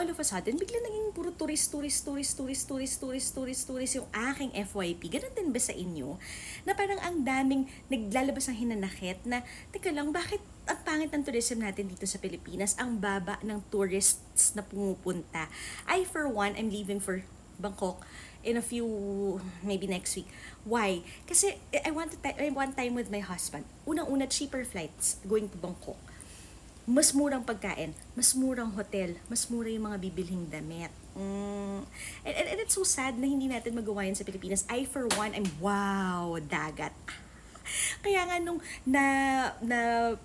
all of a sudden, bigla naging puro tourist, tourist, tourist, tourist, tourist, tourist, tourist, tourist yung aking FYP. Ganun din ba sa inyo? Na parang ang daming naglalabas ng hinanakit na, teka lang, bakit ang pangit ng tourism natin dito sa Pilipinas? Ang baba ng tourists na pumupunta. I, for one, I'm leaving for Bangkok in a few, maybe next week. Why? Kasi I want to I want time with my husband. Unang-una, cheaper flights going to Bangkok mas murang pagkain, mas murang hotel, mas mura yung mga bibilhing damit. Mm. And, and, and it's so sad na hindi natin magawa yan sa Pilipinas. I, for one, I'm wow, dagat. Kaya nga nung na, na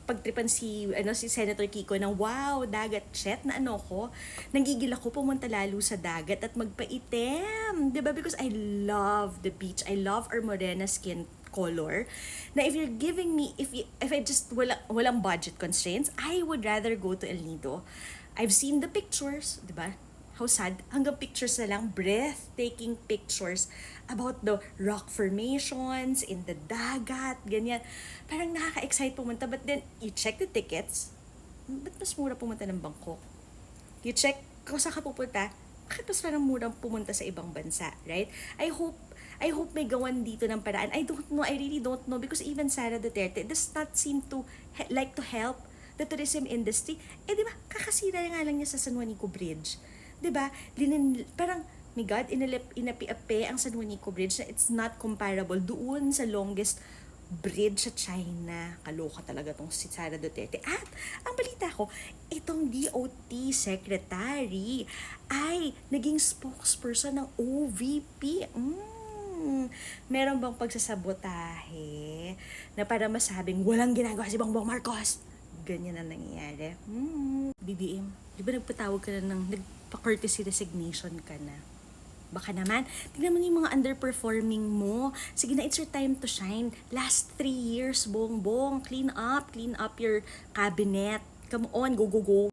pagtripan si, ano, si Senator Kiko ng wow, dagat, shit, na ano ko, nanggigil ako pumunta lalo sa dagat at magpaitim. ba Because I love the beach. I love our morena skin color. Na if you're giving me if you, if I just wala, walang budget constraints I would rather go to El Nido. I've seen the pictures di ba? How sad. Hanggang pictures na lang breathtaking pictures about the rock formations in the dagat ganyan. Parang nakaka-excite pumunta but then you check the tickets. Ba't mas mura pumunta ng Bangkok? You check kung saan ka pupunta bakit mas parang murang pumunta sa ibang bansa, right? I hope I hope may gawan dito ng paraan. I don't know, I really don't know because even Sara Duterte does not seem to like to help the tourism industry. Eh di ba, kakasira nga lang niya sa San Juanico Bridge. Di ba? Linin, parang, my God, inalip, inapi-api ang San Juanico Bridge na it's not comparable doon sa longest bridge sa China. Kaloka talaga tong si Sara Duterte. At, ang balita ko, itong DOT secretary ay naging spokesperson ng OVP. Mm, meron bang pagsasabotahe na para masabing walang ginagawa si Bongbong Marcos? Ganyan ang nangyayari. Mm. BBM, di ba nagpatawag ka na ng nagpa-courtesy resignation ka na? Baka naman, tingnan mo yung mga underperforming mo. Sige na, it's your time to shine. Last three years, bongbong, clean up, clean up your cabinet. Come on, go, go, go.